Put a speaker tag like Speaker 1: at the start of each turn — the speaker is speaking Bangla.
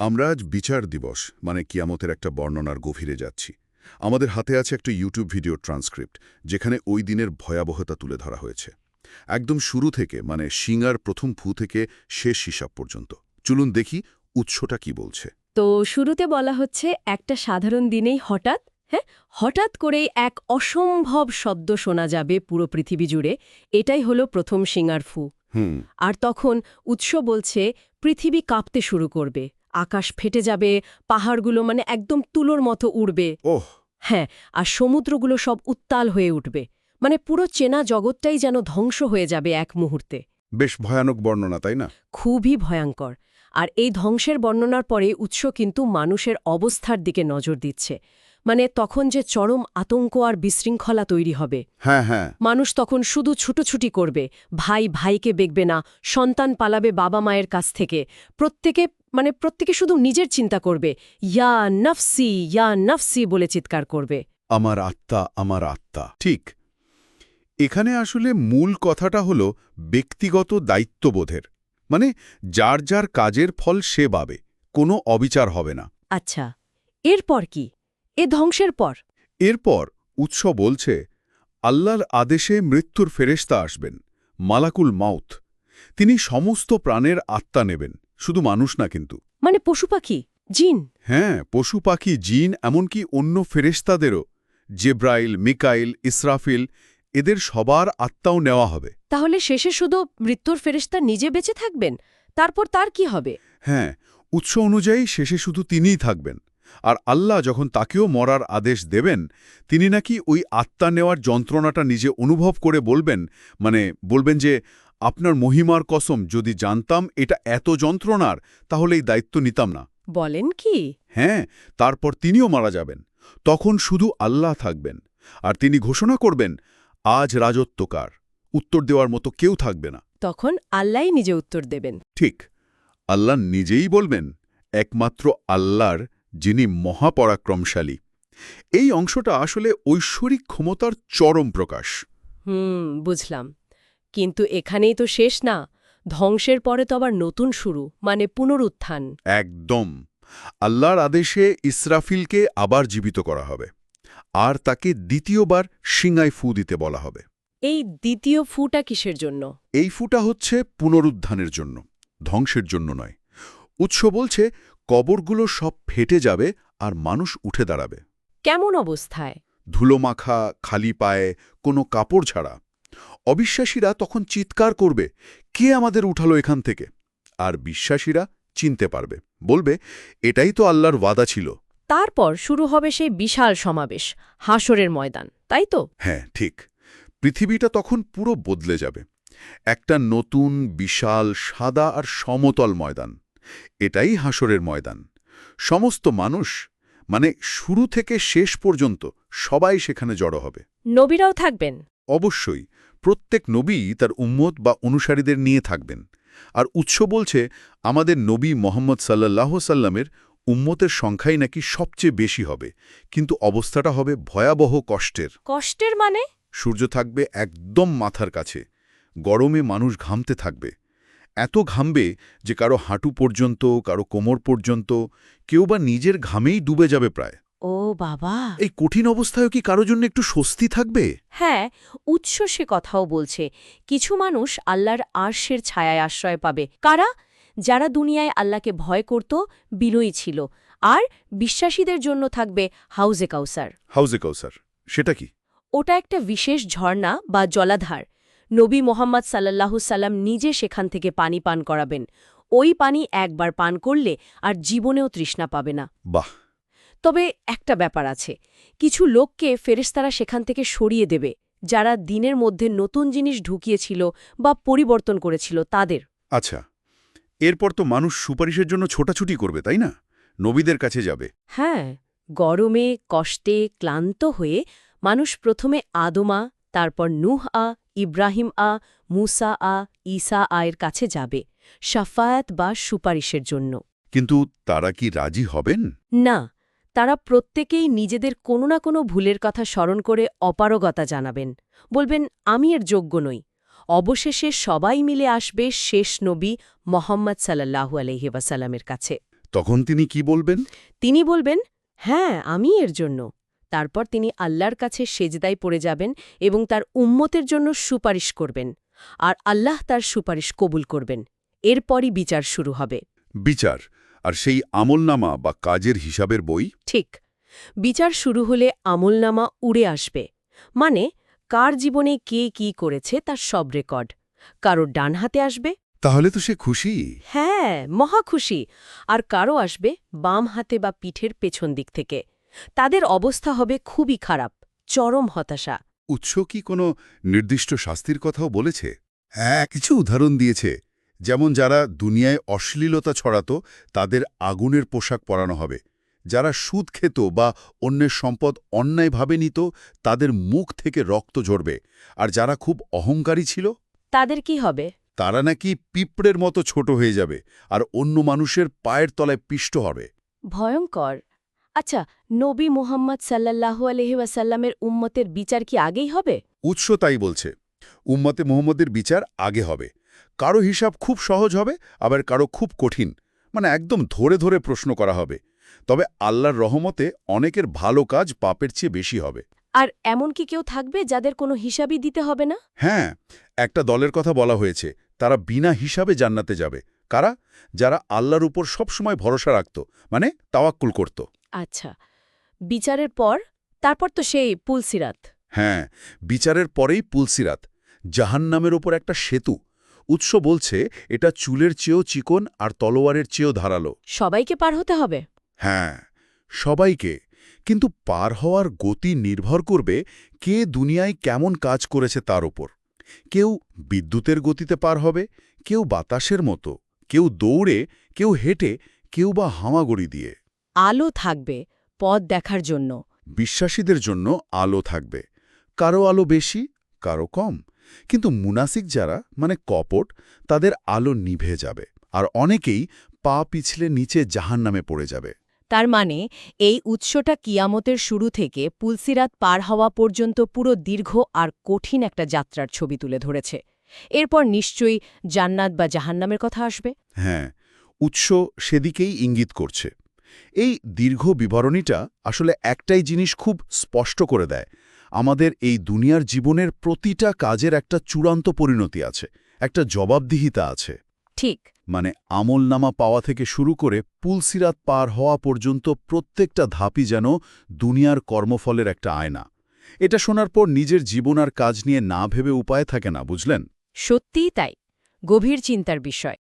Speaker 1: আমরা আজ বিচার দিবস মানে কিয়ামতের একটা বর্ণনার গভীরে যাচ্ছি। আমাদের হাতে আছে একটা ইউটিউব ভিডিও ট্রান্সক্রিপ্ট যেখানে ওই দিনের ভয়াবহতা তুলে ধরা হয়েছে। একদম শুরু থেকে মানে সিঙ্গার প্রথম ফু থেকে শেষ হিসাব পর্যন্ত। চলুন দেখি উৎসটা কি বলছে।
Speaker 2: তো শুরুতে বলা হচ্ছে একটা সাধারণ দিনেই হঠাৎ হ্যাঁ? হঠাৎ করেই এক অসম্ভব শব্দ শোনা যাবে পুরো পৃথিবী জুড়ে। এটাই হলো প্রথম সিঙ্গার ফু।
Speaker 1: হুম।
Speaker 2: আর তখন উৎস বলছে পৃথিবী কাঁপতে শুরু করবে। আকাশ ফেটে যাবে পাহাড়গুলো মানে একদম তুলোর মতো উড়বে।
Speaker 1: ওহ।
Speaker 2: হ্যাঁ আর সমুদ্রগুলো সব উত্তাল হয়ে উঠবে। মানে পুরো চেনা জগৎটাই যেন ধ্বংস হয়ে যাবে এক মুহূর্তে।
Speaker 1: বেশ ভয়ানক বর্ণনা তাই না?
Speaker 2: খুবই ভয়ঙ্কর। আর এই ধ্বংসের বর্ণনার পরে উৎস কিন্তু মানুষের অবস্থার দিকে নজর দিচ্ছে। মানে তখন যে চরম আতঙ্ক আর বিশৃঙ্খলা তৈরি হবে।
Speaker 1: হ্যাঁ হ্যাঁ।
Speaker 2: মানুষ তখন শুধু ছুটোছুটি করবে ভাই ভাইকে বেগবে না সন্তান পালাবে বাবা মায়ের কাছ থেকে। প্রত্যেকে মানে প্রত্যেকে শুধু নিজের চিন্তা করবে ইয়া নফসি ইয়া নফসি বলে চিৎকার করবে।
Speaker 1: আমার আত্মা আমার আত্মা। ঠিক। এখানে আসলে মূল কথাটা হল ব্যক্তিগত দায়িত্ববোধের। মানে যার যার কাজের ফল সে পাবে কোনো অবিচার হবে না।
Speaker 2: আচ্ছা এরপর কি? এ ধ্বংসের পর।
Speaker 1: এরপর উৎস বলছে আল্লাহর আদেশে মৃত্যুর ফেরেশতা আসবেন মালাকুল মাউথ তিনি সমস্ত প্রাণের আত্মা নেবেন শুধু মানুষ না কিন্তু।
Speaker 2: মানে পশু পাখি জিন?
Speaker 1: হ্যাঁ পশু পাখি জিন এমনকি অন্য ফেরেশতাদেরও জেব্রাইল মিকাইল ইসরাফিল এদের সবার আত্মাও নেওয়া হবে।
Speaker 2: তাহলে শেষে শুধু মৃত্যুর ফেরেশতা নিজে বেঁচে থাকবেন? তারপর তার কি হবে?
Speaker 1: হ্যাঁ উৎস অনুযায়ী শেষে শুধু তিনিই থাকবেন। আর আল্লাহ যখন তাকেও মরার আদেশ দেবেন তিনি নাকি ওই আত্মা নেওয়ার যন্ত্রণাটা নিজে অনুভব করে বলবেন মানে বলবেন যে আপনার মহিমার কসম যদি জানতাম এটা এত যন্ত্রণার তাহলে এই দায়িত্ব নিতাম না।
Speaker 2: বলেন কি?
Speaker 1: হ্যাঁ তারপর তিনিও মারা যাবেন। তখন শুধু আল্লাহ থাকবেন। আর তিনি ঘোষণা করবেন আজ রাজত্বকার উত্তর দেওয়ার মতো কেউ থাকবে না।
Speaker 2: তখন আল্লাহই নিজে উত্তর দেবেন।
Speaker 1: ঠিক আল্লাহ নিজেই বলবেন একমাত্র আল্লাহর যিনি মহাপরাক্রমশালী। এই অংশটা আসলে ঐশ্বরিক ক্ষমতার চরম প্রকাশ।
Speaker 2: হুম বুঝলাম। কিন্তু এখানেই তো শেষ না। ধ্বংসের পরে তো আবার নতুন শুরু মানে পুনরুত্থান।
Speaker 1: একদম। আল্লাহর আদেশে ইসরাফিলকে আবার জীবিত করা হবে। আর তাকে দ্বিতীয়বার সিঙ্গায় ফু দিতে বলা হবে।
Speaker 2: এই দ্বিতীয় ফুটা কিসের জন্য?
Speaker 1: এই ফুটা হচ্ছে পুনরুত্থানের জন্য ধ্বংসের জন্য নয়। উৎস বলছে কবরগুলো সব ফেটে যাবে আর মানুষ উঠে দাঁড়াবে।
Speaker 2: কেমন অবস্থায়?
Speaker 1: ধুলোমাখা খালি পায়ে কোনো কাপড় ছাড়া। অবিশ্বাসীরা তখন চিৎকার করবে কে আমাদের উঠালো এখান থেকে? আর বিশ্বাসীরা চিনতে পারবে বলবে এটাই তো আল্লাহর ওয়াদা ছিল।
Speaker 2: তারপর শুরু হবে সেই বিশাল সমাবেশ হাসরের ময়দান তাই তো?
Speaker 1: হ্যাঁ ঠিক। পৃথিবীটা তখন পুরো বদলে যাবে। একটা নতুন বিশাল সাদা আর সমতল ময়দান। এটাই হাসরের ময়দান। সমস্ত মানুষ মানে শুরু থেকে শেষ পর্যন্ত সবাই সেখানে জড়ো হবে।
Speaker 2: নবীরাও থাকবেন।
Speaker 1: অবশ্যই প্রত্যেক নবী তার উম্মত বা অনুসারীদের নিয়ে থাকবেন। আর উৎস বলছে আমাদের নবী মোহাম্মদ সাল্লাহ সাল্লামের উম্মতের সংখ্যাই নাকি সবচেয়ে বেশি হবে। কিন্তু অবস্থাটা হবে ভয়াবহ কষ্টের।
Speaker 2: কষ্টের মানে?
Speaker 1: সূর্য থাকবে একদম মাথার কাছে। গরমে মানুষ ঘামতে থাকবে। এত ঘামবে যে কারও হাঁটু পর্যন্ত কারও কোমর পর্যন্ত কেউ বা নিজের ঘামেই ডুবে যাবে প্রায়।
Speaker 2: ও বাবা!
Speaker 1: এই কঠিন অবস্থায়ও কি কারও জন্য একটু স্বস্তি থাকবে?
Speaker 2: হ্যাঁ উৎস সে কথাও বলছে। কিছু মানুষ আল্লাহর আর্শের ছায়ায় আশ্রয় পাবে। কারা? যারা দুনিয়ায় আল্লাহকে ভয় করত বিনয়ী ছিল। আর বিশ্বাসীদের জন্য থাকবে হাউজে কাউসার।
Speaker 1: হাউজে কৌসার সেটা কি?
Speaker 2: ওটা একটা বিশেষ ঝর্ণা বা জলাধার। নবী মোহাম্মদ সাল্লাল্লাহু সাল্লাম নিজে সেখান থেকে পানি পান করাবেন। ওই পানি একবার পান করলে আর জীবনেও তৃষ্ণা পাবে না।
Speaker 1: বাহ!
Speaker 2: তবে একটা ব্যাপার আছে কিছু লোককে ফেরেস্তারা সেখান থেকে সরিয়ে দেবে যারা দিনের মধ্যে নতুন জিনিস ঢুকিয়েছিল বা পরিবর্তন করেছিল তাদের।
Speaker 1: আচ্ছা এরপর তো মানুষ সুপারিশের জন্য ছোটাছুটি করবে তাই না? নবীদের কাছে যাবে।
Speaker 2: হ্যাঁ গরমে কষ্টে ক্লান্ত হয়ে মানুষ প্রথমে আদমা তারপর নুহ আ ইব্রাহিম আ মুসা আ ঈসা আয়ের কাছে যাবে সাফায়াত বা সুপারিশের জন্য।
Speaker 1: কিন্তু তারা কি রাজি হবেন?
Speaker 2: না তারা প্রত্যেকেই নিজেদের কোনো না কোনো ভুলের কথা স্মরণ করে অপারগতা জানাবেন বলবেন আমি এর যোগ্য নই। অবশেষে সবাই মিলে আসবে শেষ নবী মোহাম্মদ সাল্লাহু আলহি ওয়াসাল্লামের কাছে।
Speaker 1: তখন তিনি কি বলবেন?
Speaker 2: তিনি বলবেন হ্যাঁ আমি এর জন্য। তারপর তিনি আল্লাহর কাছে সেজদায় পড়ে যাবেন এবং তার উম্মতের জন্য সুপারিশ করবেন। আর আল্লাহ তার সুপারিশ কবুল করবেন। এরপরই বিচার শুরু হবে।
Speaker 1: বিচার আর সেই আমলনামা বা কাজের হিসাবের বই?
Speaker 2: ঠিক। বিচার শুরু হলে আমলনামা উড়ে আসবে। মানে কার জীবনে কে কি করেছে তার সব রেকর্ড। কারও ডান হাতে আসবে।
Speaker 1: তাহলে তো সে খুশি।
Speaker 2: হ্যাঁ মহা খুশি। আর কারও আসবে বাম হাতে বা পিঠের পেছন দিক থেকে। তাদের অবস্থা হবে খুবই খারাপ চরম হতাশা।
Speaker 1: উৎস কি কোনো নির্দিষ্ট শাস্তির কথাও বলেছে? হ্যাঁ কিছু উদাহরণ দিয়েছে। যেমন যারা দুনিয়ায় অশ্লীলতা ছড়াত তাদের আগুনের পোশাক পরানো হবে। যারা সুদ খেত বা অন্যের সম্পদ অন্যায়ভাবে নিত তাদের মুখ থেকে রক্ত ঝরবে। আর যারা খুব অহংকারী ছিল?
Speaker 2: তাদের কি হবে?
Speaker 1: তারা নাকি পিঁপড়ের মতো ছোট হয়ে যাবে আর অন্য মানুষের পায়ের তলায় পিষ্ট হবে।
Speaker 2: ভয়ঙ্কর। আচ্ছা নবী মুহাম্মদ সাল্লাল্লাহু আলহি ওয়াসাল্লামের উম্মতের বিচার কি আগেই হবে?
Speaker 1: উৎস তাই বলছে উম্মতে মোহাম্মদের বিচার আগে হবে। কারও হিসাব খুব সহজ হবে আবার কারও খুব কঠিন মানে একদম ধরে ধরে প্রশ্ন করা হবে। তবে আল্লাহর রহমতে অনেকের ভালো কাজ পাপের চেয়ে বেশি হবে।
Speaker 2: আর এমন কি কেউ থাকবে যাদের কোনো হিসাবই দিতে হবে না?
Speaker 1: হ্যাঁ একটা দলের কথা বলা হয়েছে তারা বিনা হিসাবে জান্নাতে যাবে। কারা? যারা আল্লাহর উপর সবসময় ভরসা রাখত মানে তাওয়াক্কুল করত।
Speaker 2: আচ্ছা বিচারের পর? তারপর তো সেই পুলসিরাত।
Speaker 1: হ্যাঁ বিচারের পরেই পুলসিরাত জাহান্নামের ওপর একটা সেতু। উৎস বলছে এটা চুলের চেয়েও চিকন আর তলোয়ারের চেয়েও ধারালো।
Speaker 2: সবাইকে পার হতে হবে?
Speaker 1: হ্যাঁ সবাইকে। কিন্তু পার হওয়ার গতি নির্ভর করবে কে দুনিয়ায় কেমন কাজ করেছে তার ওপর। কেউ বিদ্যুতের গতিতে পার হবে কেউ বাতাসের মতো কেউ দৌড়ে কেউ হেঁটে কেউ বা হামাগড়ি দিয়ে।
Speaker 2: আলো থাকবে পথ দেখার জন্য।
Speaker 1: বিশ্বাসীদের জন্য আলো থাকবে। কারও আলো বেশি কারও কম। কিন্তু মুনাসিক যারা মানে কপট তাদের আলো নিভে যাবে। আর অনেকেই পা পিছলে নিচে জাহান নামে পড়ে যাবে।
Speaker 2: তার মানে এই উৎসটা কিয়ামতের শুরু থেকে পুলসিরাত পার হওয়া পর্যন্ত পুরো দীর্ঘ আর কঠিন একটা যাত্রার ছবি তুলে ধরেছে। এরপর নিশ্চয়ই জান্নাত বা জাহান্নামের কথা আসবে।
Speaker 1: হ্যাঁ উৎস সেদিকেই ইঙ্গিত করছে। এই দীর্ঘ বিবরণীটা আসলে একটাই জিনিস খুব স্পষ্ট করে দেয়। আমাদের এই দুনিয়ার জীবনের প্রতিটা কাজের একটা চূড়ান্ত পরিণতি আছে একটা জবাবদিহিতা আছে।
Speaker 2: ঠিক।
Speaker 1: মানে আমলনামা পাওয়া থেকে শুরু করে পুলসিরাত পার হওয়া পর্যন্ত প্রত্যেকটা ধাপই যেন দুনিয়ার কর্মফলের একটা আয়না। এটা শোনার পর নিজের জীবন আর কাজ নিয়ে না ভেবে উপায় থাকে না বুঝলেন?
Speaker 2: সত্যিই তাই। গভীর চিন্তার বিষয়।